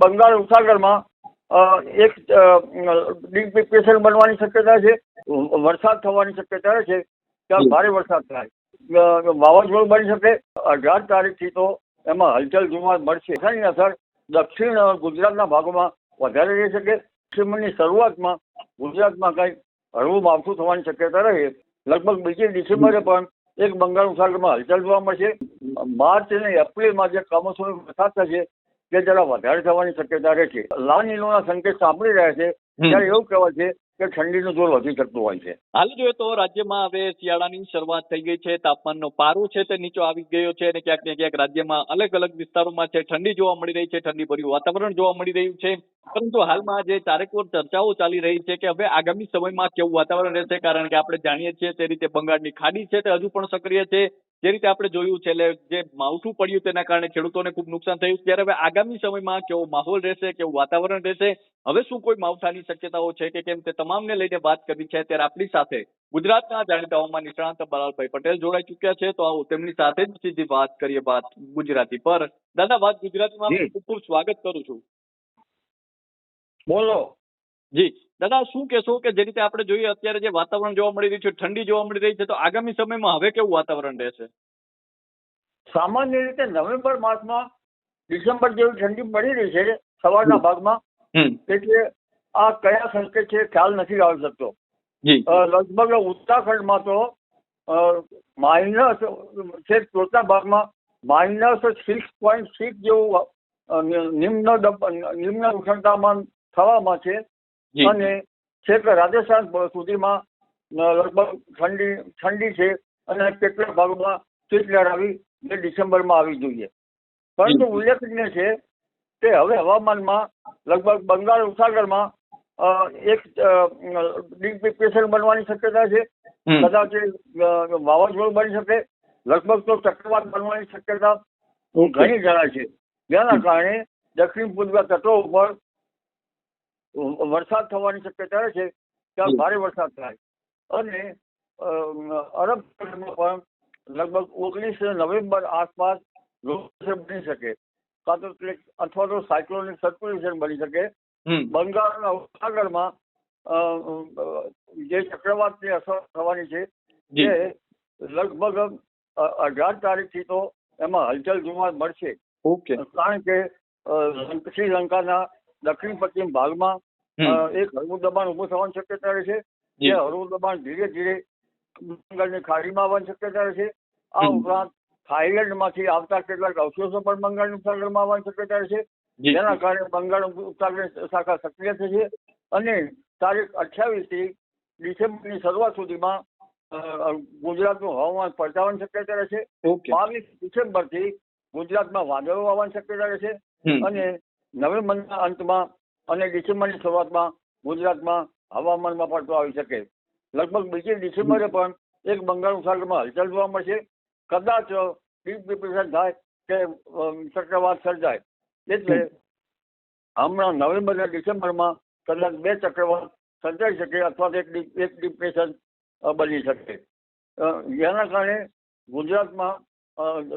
બંગાળ ઉપસાગરમાં એક deep depression બનવાની શક્યતા છે, વરસાદ થવાની શક્યતા છે, ત્યાં ભારે વરસાદ થાય. વાવાઝોડું બની શકે, અઢાર તારીખથી તો એમાં હલચલ જોવા મળશે. એની અસર દક્ષિણ ગુજરાતના ભાગોમાં વધારે રહી શકે. ડિસેમ્બરની શરૂઆતમાં ગુજરાતમાં કંઈક હળવું માવઠું થવાની શક્યતા રહે. લગભગ બીજી ડિસેમ્બરે પણ એક બંગાળ ઉપસાગરમાં હલચલ જોવા મળશે. માર્ચ અને એપ્રિલમાં જે કમોસમી વરસાદ થશે તે જરા વધારે થવાની શક્યતા રહે છે લાનીનોના સંકેત સાંભળી રહ્યા છે ત્યારે એવું કહેવાય છે કે ઠંડીનું જોર વધી શકતું હોય છે. હાલ જોઈએ તો રાજ્યમાં હવે શિયાળાની શરૂઆત થઈ ગઈ છે તાપમાનનો પારો છે તે નીચો આવી ગયો છે અને ક્યાંક ને ક્યાંક રાજ્યમાં અલગ અલગ વિસ્તારોમાં છે ઠંડી જોવા મળી રહી છે ઠંડી ભર્યું વાતાવરણ જોવા મળી રહ્યું છે. પરંતુ હાલમાં જે ચારેકોર ચર્ચાઓ ચાલી રહી છે કે હવે આગામી સમયમાં કેવું વાતાવરણ રહેશે કારણ કે આપણે જાણીએ છીએ તે રીતે બંગાળની ખાડી છે તે હજુ પણ સક્રિય છે. જે રીતે આપણે જોયું છે એટલે જે માવઠું પડ્યું તેના કારણે ખેડૂતોને ખૂબ નુકસાન થયું ત્યારે હવે આગામી સમયમાં કેવો માહોલ રહેશે કેવું વાતાવરણ રહેશે હવે શું કોઈ માવઠાની શક્યતાઓ છે કે કેમ તે તમામને લઈને વાત કરવી છે. ત્યારે આપણી સાથે ગુજરાતના જાણીતા હવામાન નિષ્ણાંત બલાલભાઈ પટેલ જોડાઈ ચુક્યા છે. તો આવો તેમની સાથે જ સીધી વાત કરીએ વાત ગુજરાતી પર. દાદા વાત ગુજરાતીમાં. ખૂબ ખૂબ સ્વાગત કરું છું. બોલો. જી. દાદા શું કહેશો કે જે રીતે આપણે જોઈએ અત્યારે જે વાતાવરણ જોવા મળી રહ્યું છે ઠંડી જોવા મળી રહી છે તો આગામી સમયમાં હવે કેવું વાતાવરણ રહેશે? સામાન્ય રીતે નવેમ્બર માસમાં ડિસેમ્બર જેવી ઠંડી પડી રહી છે સવારના ભાગમાં. એટલે આ કયા સંકેત છે ખ્યાલ નથી આવી શકતો. લગભગ ઉત્તરાખંડમાં તો માઇનસ છે ટોચના ભાગમાં માઇનસ સિક્સ પોઈન્ટ સિક્સ જેવું નિમ્ન નિમ્ન ઉષ્ણતામાન થવામાં છે. અને છેક રાજસ્થાન સુધીમાં લગભગ ઠંડી ઠંડી છે અને કેટલાક ભાગોમાં શીતલહેર આવી જે ડિસેમ્બરમાં આવી જોઈએ. પરંતુ ઉલ્લેખનીય છે કે હવે હવામાનમાં લગભગ બંગાળ ઉપસાગરમાં એક ડીપ ડિપ્રેશન બનવાની શક્યતા છે. કદાચ વાવાઝોડું બની શકે. લગભગ તો ચક્રવાત બનવાની શક્યતા ઘણી જણાય છે. જેના કારણે દક્ષિણ પૂર્વ તટો ઉપર વરસાદ થવાની શક્યતા છે ત્યાં ભારે વરસાદ થાય. અને અરબ પણ લગભગ ઓગણીસ નવેમ્બર આસપાસ બની શકે. કાં તો અથવા તો સાયક્લોનિક સર્ક્યુલેશન બની શકે. બંગાળના ઉપસાગરમાં જે ચક્રવાતની અસર થવાની છે જે. લગભગ અઢાર તારીખથી તો એમાં હલચલ જોવા મળશે. કારણ કે લંક- શ્રીલંકાના દક્ષિણ પશ્ચિમ ભાગમાં એક હળવું દબાણ ઉભું થવાની શક્યતા રહે છે. જે. હળવું દબાણ ધીરે ધીરે બંગાળની ખાડીમાં આવવાની શક્યતા રહે છે. આ ઉપરાંત થાઈલેન્ડમાંથી આવતા કેટલાક અવશેષો પણ બંગાળની ઉપસાગરમાં આવવાની શક્યતા રહે છે જેના કારણે બંગાળ ઉપસાગર શાખા સક્રિય થશે અને તારીખ અઠ્યાવીસથી ડિસેમ્બરની શરૂઆત સુધીમાં ગુજરાતનું હવામાન પલટાવાની શક્યતા રહેશે છે બાવીસ ડિસેમ્બરથી ગુજરાતમાં વાદળો આવવાની શક્યતા રહેશે છે અને નવેમ્બરના અંતમાં અને ડિસેમ્બરની શરૂઆતમાં ગુજરાતમાં હવામાનમાં પલટો આવી શકે. લગભગ બીજી ડિસેમ્બરે પણ એક બંગાળ ઉપસાગરમાં હલચલ જોવા મળશે. કદાચ ડીપ ડિપ્રેશન થાય કે ચક્રવાત સર્જાય. એટલે હમણાં નવેમ્બર અને ડિસેમ્બરમાં કદાચ બે ચક્રવાત સર્જાઈ શકે અથવા તો એક એક ડિપ્રેશન બની શકે. જેના કારણે ગુજરાતમાં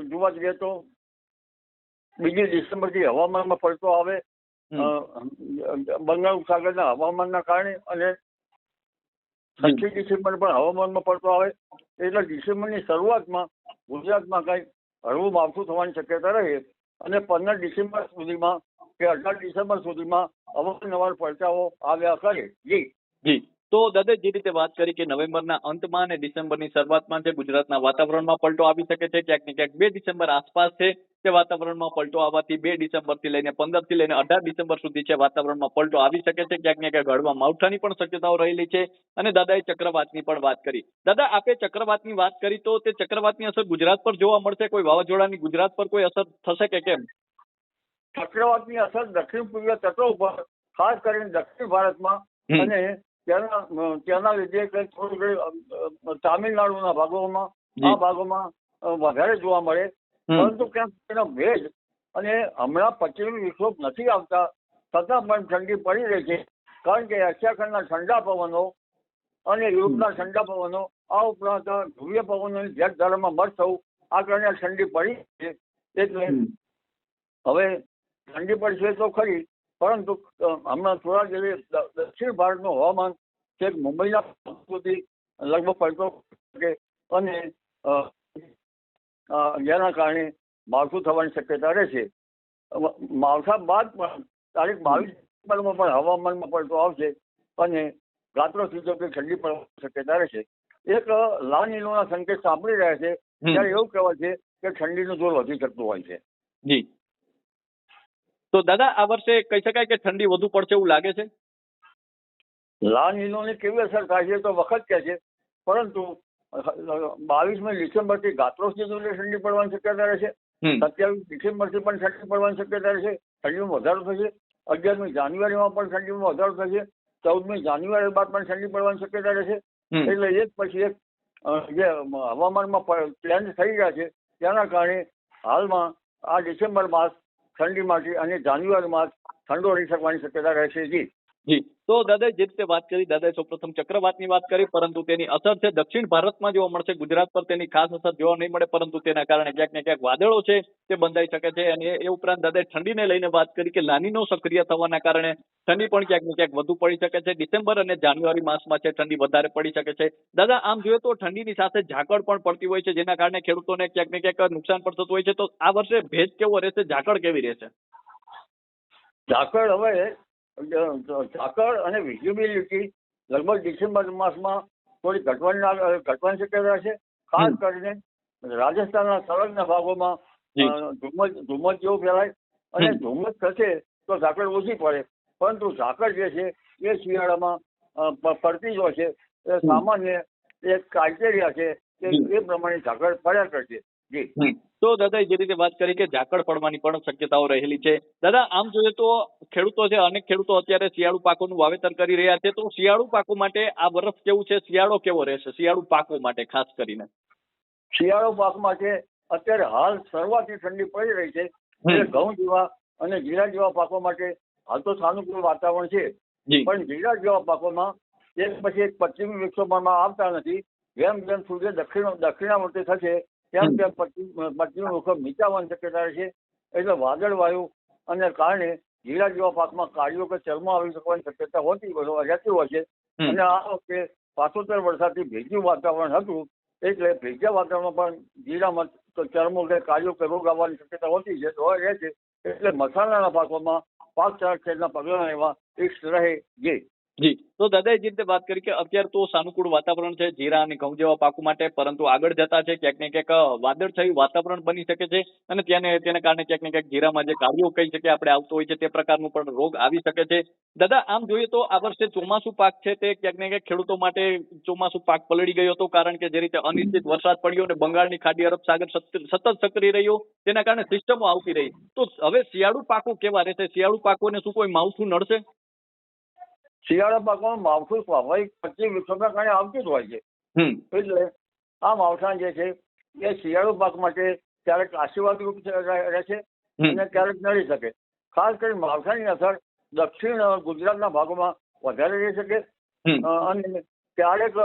જોવા જઈએ તો બીજી ડિસેમ્બરથી હવામાનમાં પડતો આવે બંગાળ સાગરના હવામાનના કારણે અને છઠ્ઠી ડિસેમ્બર પણ હવામાનમાં પડતો આવે એટલે ડિસેમ્બરની શરૂઆતમાં ગુજરાતમાં કંઈક હળવું માવઠું થવાની શક્યતા રહે અને પંદર ડિસેમ્બર સુધીમાં કે અઢાર ડિસેમ્બર સુધીમાં અવારનવાર પડતાઓ આવ્યા કરે. જી. જી. તો દાદા જે રીતે વાત કરી કે નવેમ્બરના અંતમાં અને ડિસેમ્બરની શરૂઆતમાં છે ગુજરાતના વાતાવરણમાં પલટો આવી શકે છે ક્યાંક ને ક્યાંક બે ડિસેમ્બર આસપાસ છે તે વાતાવરણમાં પલટો આવવાથી બે ડિસેમ્બરથી લઈને પંદરથી લઈને અઢાર ડિસેમ્બર સુધી છે વાતાવરણમાં પલટો આવી શકે છે ક્યાંક ને ક્યાંક હળવા માવઠાની પણ શક્યતાઓ રહેલી છે અને દાદાએ ચક્રવાતની પણ વાત કરી. દાદા આપે ચક્રવાતની વાત કરી તો તે ચક્રવાતની અસર ગુજરાત પર જોવા મળશે કોઈ વાવાઝોડાની ગુજરાત પર કોઈ અસર થશે કે કેમ? ચક્રવાતની અસર દક્ષિણ પૂર્વીય તટો ઉપર ખાસ કરીને દક્ષિણ ભારતમાં અને તેના તેના લીધે કંઈક થોડું તામિલનાડુના ભાગોમાં આ ભાગોમાં વધારે જોવા મળે. પરંતુ ક્યાંક તેનો ભેજ અને હમણાં પશ્ચિમી વિક્ષોભ નથી આવતા છતાં પણ ઠંડી પડી રહી છે. કારણ કે રશિયાખંડના ઠંડા પવનો અને યુરોપના ઠંડા પવનો આ ઉપરાંત ધ્રુવીય પવનોની જેટ ધારામાં મર્જ થવું આ કારણે ઠંડી પડી છે. એટલે હવે ઠંડી પડશે તો ખરી પરંતુ હમણાં થોડા દ- દક્ષિણ ભારતનું હવામાન છેક મુંબઈના સુધી લગભગ પડતો અને જેના કારણે માવઠું થવાની શક્યતા રહેશે છે. માવઠા બાદ પણ તારીખ બાવીસ ડિસેમ્બરમાં પણ હવામાનમાં પડતો આવશે અને રાત્રો સીધો કે ઠંડી પડવાની શક્યતા રહેશે એક લાનીનોના સંકેત સાંભળી રહ્યા છે. ત્યારે એવું કહેવાય છે કે ઠંડીનું જોર વધી શકતું હોય છે. જી. તો દાદા આ વર્ષે કહી શકાય કે ઠંડી વધુ પડશે એવું લાગે છે? લા નીનોની કેવી અસર થાય છે તો વખત કે છે. પરંતુ બાવીસમી ડિસેમ્બરથી ગાત્રો સુધી ઠંડી પડવાની શક્યતા રહેશે સત્યાવીસ ડિસેમ્બરથી પણ ઠંડી પડવાની શક્યતા રહેશે ઠંડીમાં વધારો થશે. અગિયારમી જાન્યુઆરીમાં પણ ઠંડીમાં વધારો થશે. ચૌદમી જાન્યુઆરી બાદ પણ ઠંડી પડવાની શક્યતા રહેશે એટલે એક પછી એક જે હવામાનમાં ચેન્જ થઈ રહ્યા છે. તેના કારણે હાલમાં આ ડિસેમ્બર માસ ઠંડી માટે અને જાન્યુઆરીમાં ઠંડો રહી શકવાની શક્યતા રહેશે જી. તો દાદા જે રીતે વાત કરી, દાદાએ સૌપ્રથમ ચક્રવાતની વાત કરી, પરંતુ તેની અસર છે દક્ષિણ ભારતમાં જોવા મળશે. ગુજરાત પર તેની ખાસ અસર જોવા નહીં મળે, પરંતુ તેના કારણે ક્યાંક ને ક્યાંક વાદળો છે તે બંધાઈ શકે છે. અને એ ઉપરાંત દાદાએ ઠંડીને લઈને વાત કરી કે લાનીનો સક્રિય થવાના કારણે ઠંડી પણ ક્યાંક ને ક્યાંક વધુ પડી શકે છે. ડિસેમ્બર અને જાન્યુઆરી માસમાં છે ઠંડી વધારે પડી શકે છે. દાદા, આમ જોઈએ તો ઠંડીની સાથે ઝાકળ પણ પડતી હોય છે, જેના કારણે ખેડૂતોને ક્યાંક ને ક્યાંક નુકસાન પણ થતું હોય છે. તો આ વર્ષે ભેજ કેવો રહેશે? ઝાકળ કેવી રહેશે? ઝાકળ હવે ઝાકળ અને વિઝિબિલિટી લગભગ ડિસેમ્બર માસમાં થોડી ઘટવાની ઘટવાની શક્યતા છે. ખાસ કરીને રાજસ્થાનના સળગના ભાગોમાં. ધુમ્મસ ધુમ્મસ જેવું ફેલાય. અને ધુમ્મસ થશે તો ઝાકળ ઓછી પડે. પરંતુ ઝાકળ જે છે એ શિયાળામાં પડતી જ હોય છે. એ સામાન્ય એક ક્રાઇટેરિયા છે કે એ પ્રમાણે ઝાકળ પડ્યા કરશે. જી. તો દાદા જે રીતે વાત કરી કે ઝાકળ પડવાની પણ શક્યતાઓ રહેલી છે. દાદા આમ જોઈએ તો ખેડૂતો છે અનેક ખેડૂતો અત્યારે શિયાળુ પાકોનું વાવેતર કરી રહ્યા છે. તો શિયાળુ પાકો માટે આ વર્ષ કેવું છે? શિયાળો કેવો રહેશે? શિયાળુ પાકો માટે ખાસ કરીને. શિયાળો પાક માટે અત્યારે હાલ શરૂઆતથી ઠંડી પડી રહી છે. એટલે ઘઉં જેવા અને જીરા જેવા પાકો માટે હાલ તો સાનુકૂળ વાતાવરણ છે. પણ જીરા જેવા પાકોમાં એક પછી એક પશ્ચિમી વિક્ષોભમાં આવતા નથી. જેમ જેમ સૂર્ય દક્ષિણ દક્ષિણાવર્તી થશે તેમ. તેમ નીચે આવવાની શક્યતા રહેશે એટલે વાદળ વાયુ અને કારણે જીરા જેવા પાકમાં કાળીઓ કે ચરમો આવી શકવાની શક્યતા હોતી રહેતી હોય છે. અને આ વખતે પાછોતેર વરસાદથી ભેજનું વાતાવરણ હતું એટલે ભેજ્યા વાતાવરણમાં પણ જીરામાં ચરમો કે કાળીઓ કે રોગ આવવાની શક્યતા હોતી છે તો રહે છે. એટલે મસાલાના પાકોમાં પાક ચાર પગલાં એવા ઇષ્ટ રહે જે જી. તો દાદાએ જે રીતે વાત કરી કે અત્યારે તો સાનુકૂળ વાતાવરણ છે, જીરા અને ઘઉં જેવા પાકો માટે, પરંતુ આગળ જતા છે, ક્યાંક ને ક્યાંક વાદળછાયું વાતાવરણ બની શકે છે અને તેને તેના કારણે ક્યાંક ને ક્યાંક જીરામાં જે કાર્યો કહી શકીએ આપણે આવતો હોય છે, તે પ્રકારનું પણ રોગ આવી શકે છે. દાદા, આમ જોઈએ તો આ વર્ષે ચોમાસું પાક છે, તે ક્યાંક ને ક્યાંક ખેડૂતો માટે ચોમાસું પાક પલળી ગયો હતો, કારણ કે જે રીતે અનિશ્ચિત વરસાદ પડ્યો અને બંગાળની ખાડી અરબ સાગર સતત સક્રિય રહ્યો, તેના કારણે સિસ્ટમો આવતી રહી. તો હવે શિયાળુ પાકો કેવા રહેશે? શિયાળુ પાકોને શું કોઈ માવઠું નડશે? શિયાળા પાકમાં માવઠું સ્વાભાવિક પચીસ વૃક્ષોના કારણે આવતું જ હોય છે. એટલે આ માવઠા જે છે એ શિયાળુ પાક માટે ક્યારેક આશીર્વાદ રૂપ રહેશે અને ક્યારેક નડી શકે. ખાસ કરીને માવઠાની અસર દક્ષિણ ગુજરાતના ભાગોમાં વધારે રહી શકે. અને ક્યારેક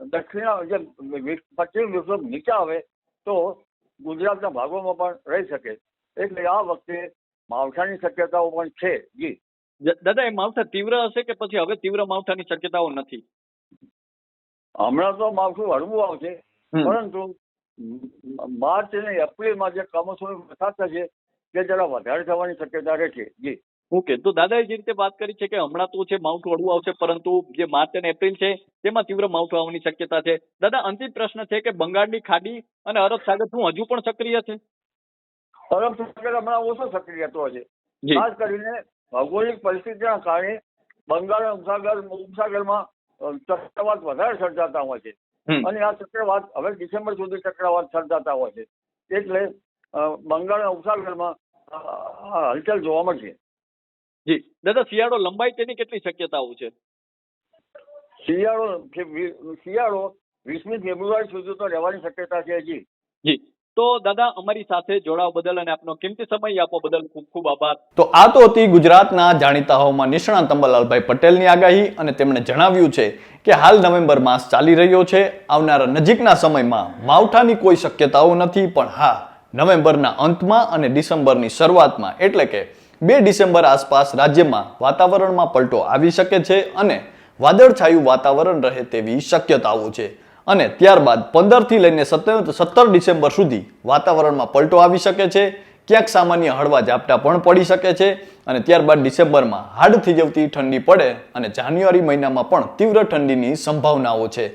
દક્ષિણ જે પશ્ચિમ વિક્ષોભ નીચે આવે તો ગુજરાતના ભાગોમાં પણ રહી શકે. એટલે આ વખતે માવઠાની શક્યતાઓ પણ છે. જી. દાદા એ માવઠા તીવ્ર હશે કે પછી હવે તીવ્ર માવઠાની શક્યતાઓ નથી? હમણાં તો માવઠું હળવું આવશે. પરંતુ માર્ચ અને એપ્રિલમાં જે કમોસમી વરસાદ થશે તે જરા વધારે થવાની શક્યતા રહેશે. જી. ઓકે તો દાદાએ જે રીતે વાત કરી છે કે હમણાં તો છે માવઠું હળવું આવશે પરંતુ જે માર્ચ અને એપ્રિલ છે તેમાં તીવ્ર માવઠું આવવાની શક્યતા છે. દાદા અંતિમ પ્રશ્ન છે કે બંગાળની ખાડી અને અરબ સાગર શું હજુ પણ સક્રિય છે? અરબ સાગર હમણાં ઓછો સક્રિય થતો છે ખાસ કરીને ભૌગોલિક પરિસ્થિતિના કારણે બંગાળ ઉપસાગર ઉપસાગરમાં ચક્રવાત વધારે સર્જાતા હોય છે. અને આ ચક્રવાત હવે ડિસેમ્બર સુધી ચક્રવાત સર્જાતા હોય છે. એટલે બંગાળના ઉપસાગરમાં હલચલ જોવા મળશે. જી. દાદા શિયાળો લંબાઈ તેની કેટલી શક્યતાઓ છે? શિયાળો શિયાળો વીસમી ફેબ્રુઆરી સુધી તો રહેવાની શક્યતા છે હજી. જી. તો દાદા, અમારી સાથે જોડાવા બદલ અને આપનો કિંમતી સમય આપવા બદલ ખૂબ ખૂબ આભાર. તો આ તો હતી ગુજરાતના જાણીતા હવામાન નિષ્ણાત અંબાલાલભાઈ પટેલની આગાહી અને તેમણે જણાવ્યું છે કે હાલ નવેમ્બર માસ ચાલી રહ્યો છે. આવનારા નજીકના સમયમાં માવઠાની કોઈ શક્યતાઓ નથી, પણ હા, નવેમ્બરના અંતમાં અને ડિસેમ્બરની શરૂઆતમાં, એટલે કે બે ડિસેમ્બર આસપાસ રાજ્યમાં વાતાવરણમાં પલટો આવી શકે છે અને વાદળછાયું વાતાવરણ રહે તેવી શક્યતાઓ છે. અને ત્યારબાદ પંદરથી લઈને સત્તર સત્તર ડિસેમ્બર સુધી વાતાવરણમાં પલટો આવી શકે છે, ક્યાંક સામાન્ય હળવા ઝાપટા પણ પડી શકે છે અને ત્યારબાદ ડિસેમ્બરમાં હાડ થીજવતી ઠંડી પડે અને જાન્યુઆરી મહિનામાં પણ તીવ્ર ઠંડીની સંભાવનાઓ છે.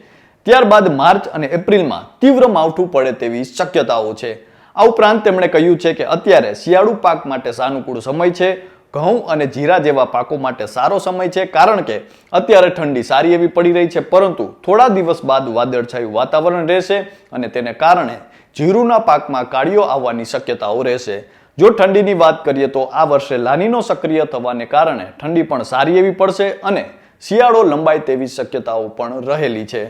ત્યારબાદ માર્ચ અને એપ્રિલમાં તીવ્ર માવઠું પડે તેવી શક્યતાઓ છે. આ ઉપરાંત તેમણે કહ્યું છે કે અત્યારે શિયાળુ પાક માટે સાનુકૂળ સમય છે ઘઉં અને જીરા જેવા પાકો માટે સારો સમય છે કારણ કે અત્યારે ઠંડી સારી એવી પડી રહી છે, પરંતુ થોડા દિવસ બાદ વાદળછાયું વાતાવરણ રહેશે અને તેને કારણે જીરુના પાકમાં કાળીઓ આવવાની શક્યતાઓ રહેશે. જો ઠંડીની વાત કરીએ તો આ વર્ષે લાનીનો સક્રિય થવાને કારણે ઠંડી પણ સારી એવી પડશે અને શિયાળો લંબાય તેવી શક્યતાઓ પણ રહેલી છે.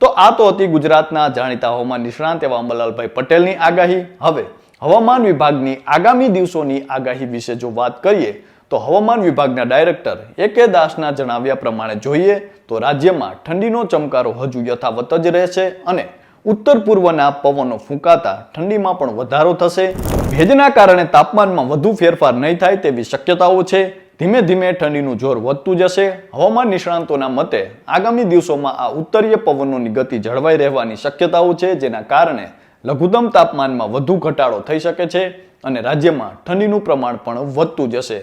તો આ તો હતી ગુજરાતના જાણીતા હવામાન નિષ્ણાંત એવા અંબલાલભાઈ પટેલની આગાહી. હવે હવામાન વિભાગની આગામી દિવસોની આગાહી વિશે જો વાત કરીએ, તો હવામાન વિભાગના ડાયરેક્ટર એ કે દાસના જણાવ્યા પ્રમાણે જોઈએ, તો રાજ્યમાં ઠંડીનો ચમકારો હજુ યથાવત જ રહેશે અને ઉત્તર પૂર્વના પવનો ફૂંકાતા ઠંડીમાં પણ વધારો થશે. ભેજના કારણે તાપમાનમાં વધુ ફેરફાર નહીં થાય તેવી શક્યતાઓ છે. ધીમે ધીમે ઠંડીનું જોર વધતું જશે. હવામાન નિષ્ણાંતોના મતે આગામી દિવસોમાં આ ઉત્તરીય પવનોની ગતિ જળવાઈ રહેવાની શક્યતાઓ છે, જેના કારણે લઘુત્તમ તાપમાનમાં વધુ ઘટાડો થઈ શકે છે અને રાજ્યમાં ઠંડીનું પ્રમાણ પણ વધતું જશે.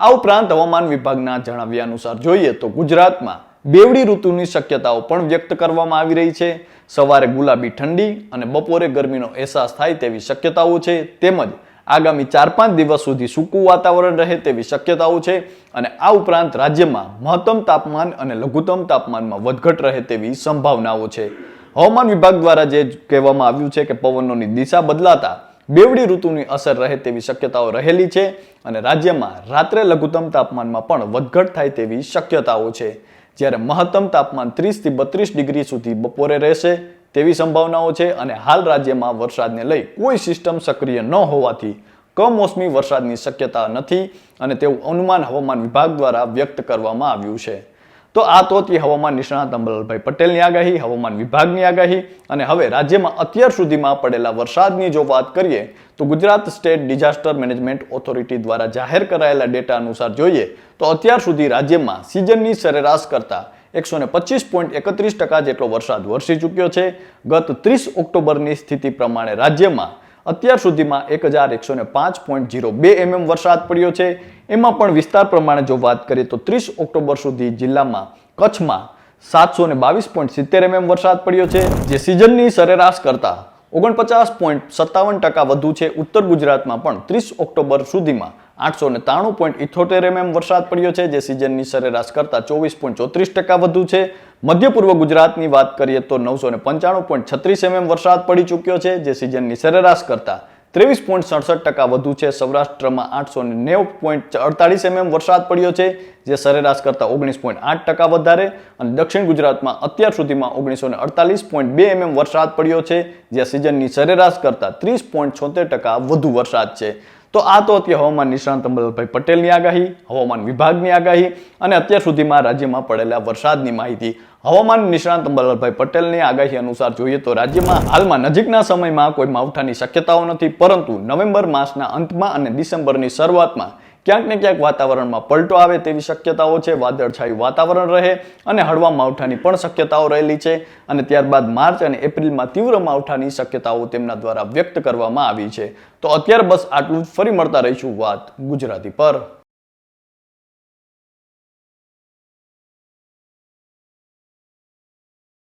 આ ઉપરાંત હવામાન વિભાગના જણાવ્યા અનુસાર જોઈએ તો ગુજરાતમાં બેવડી ઋતુની શક્યતાઓ પણ વ્યક્ત કરવામાં આવી રહી છે. સવારે ગુલાબી ઠંડી અને બપોરે ગરમીનો અહેસાસ થાય તેવી શક્યતાઓ છે. તેમજ આગામી ચાર પાંચ દિવસ સુધી સૂકું વાતાવરણ રહે તેવી શક્યતાઓ છે અને આ ઉપરાંત રાજ્યમાં મહત્તમ તાપમાન અને લઘુત્તમ તાપમાનમાં વધઘટ રહે તેવી સંભાવનાઓ છે. હવામાન વિભાગ દ્વારા જે કહેવામાં આવ્યું છે કે પવનોની દિશા બદલાતા બેવડી ઋતુની અસર રહે તેવી શક્યતાઓ રહેલી છે અને રાજ્યમાં રાત્રે લઘુત્તમ તાપમાનમાં પણ વધઘટ થાય તેવી શક્યતાઓ છે. જ્યારે મહત્તમ તાપમાન ત્રીસથી બત્રીસ ડિગ્રી સુધી બપોરે રહેશે તેવી સંભાવનાઓ છે અને હાલ રાજ્યમાં વરસાદને લઈ કોઈ સિસ્ટમ સક્રિય ન હોવાથી કમોસમી વરસાદની શક્યતા નથી અને તેવું અનુમાન હવામાન વિભાગ દ્વારા વ્યક્ત કરવામાં આવ્યું છે. તો આ તો હતી હવામાન નિષ્ણાત અંબલાલભાઈ પટેલની આગાહી, હવામાન વિભાગની આગાહી અને હવે રાજ્યમાં અત્યાર સુધીમાં પડેલા વરસાદની જો વાત કરીએ, તો Gujarat state disaster management authority દ્વારા જાહેર કરાયેલા ડેટા અનુસાર જોઈએ, તો અત્યાર સુધી રાજ્યમાં સિઝનની સરેરાશ કરતાં એકસો ને પચીસ પોઈન્ટ એકત્રીસ ટકા જેટલો વરસાદ વરસી ચૂક્યો છે. ગત ત્રીસ ઓક્ટોબરની સ્થિતિ પ્રમાણે રાજ્યમાં અત્યાર સુધીમાં એક હજાર એકસો ને પાંચ પોઈન્ટ જીરો બે એમએમ વરસાદ પડ્યો છે. એમાં પણ વિસ્તાર પ્રમાણે જો વાત કરીએ તો ત્રીસ ઓક્ટોબર સુધી જિલ્લામાં કચ્છમાં સાતસો ને બાવીસ પોઈન્ટ સિત્તેર એમએમ વરસાદ પડ્યો છે, જે સિઝનની સરેરાશ કરતાં ઓગણપચાસ પોઈન્ટ સત્તાવન ટકા વધુ છે. ઉત્તર ગુજરાતમાં પણ ત્રીસ ઓક્ટોબર સુધીમાં આઠસો ને ત્રાણું પોઈન્ટ ઇથોતેર એમએમ વરસાદ પડ્યો છે, જે સિઝનની સરેરાશ કરતા ચોવીસ પોઈન્ટ ચોત્રીસ ટકા વધુ છે. મધ્ય પૂર્વ ગુજરાતની વાત કરીએ તો નવસો ને પંચાણું પોઈન્ટ છત્રીસ એમએમ વરસાદ પડી ચૂક્યો છે, જે સિઝનની સરેરાશ કરતા ત્રેવીસ પોઈન્ટ સડસઠ ટકા વધુ છે. સૌરાષ્ટ્રમાં આઠસો ને નેવું પોઈન્ટ અડતાલીસ એમએમ વરસાદ પડ્યો છે, જે સરેરાશ કરતા ઓગણીસ પોઈન્ટ આઠ ટકા વધારે અને દક્ષિણ ગુજરાતમાં અત્યાર સુધીમાં ઓગણીસો ને અડતાલીસ પોઈન્ટ બે એમએમ વરસાદ પડ્યો છે, જે સિઝનની સરેરાશ કરતા ત્રીસ પોઈન્ટ છોતેર ટકા વધુ વરસાદ છે. તો આ તો હતી હવામાન નિષ્ણાંત અંબલભાઈ પટેલની આગાહી, હવામાન વિભાગની આગાહી અને અત્યાર સુધીમાં રાજ્યમાં પડેલા વરસાદની માહિતી. હવામાન નિષ્ણાંત અંબલભાઈ પટેલની આગાહી અનુસાર જોઈએ તો રાજ્યમાં હાલમાં નજીકના સમયમાં કોઈ માવઠાની શક્યતાઓ નથી, પરંતુ નવેમ્બર માસના અંતમાં અને ડિસેમ્બરની શરૂઆતમાં ક્યાંક ને ક્યાંક વાતાવરણમાં પલટો આવે તેવી શક્યતાઓ છે, વાદળછાયું વાતાવરણ રહે અને હળવા માવઠાની પણ શક્યતાઓ રહેલી છે અને ત્યારબાદ માર્ચ અને એપ્રિલમાં તીવ્ર માવઠાની શક્યતાઓ તેમના દ્વારા વ્યક્ત કરવામાં આવી છે. તો અત્યારે બસ આટલું જ. ફરી મળતા રહીશું વાત ગુજરાતી પર.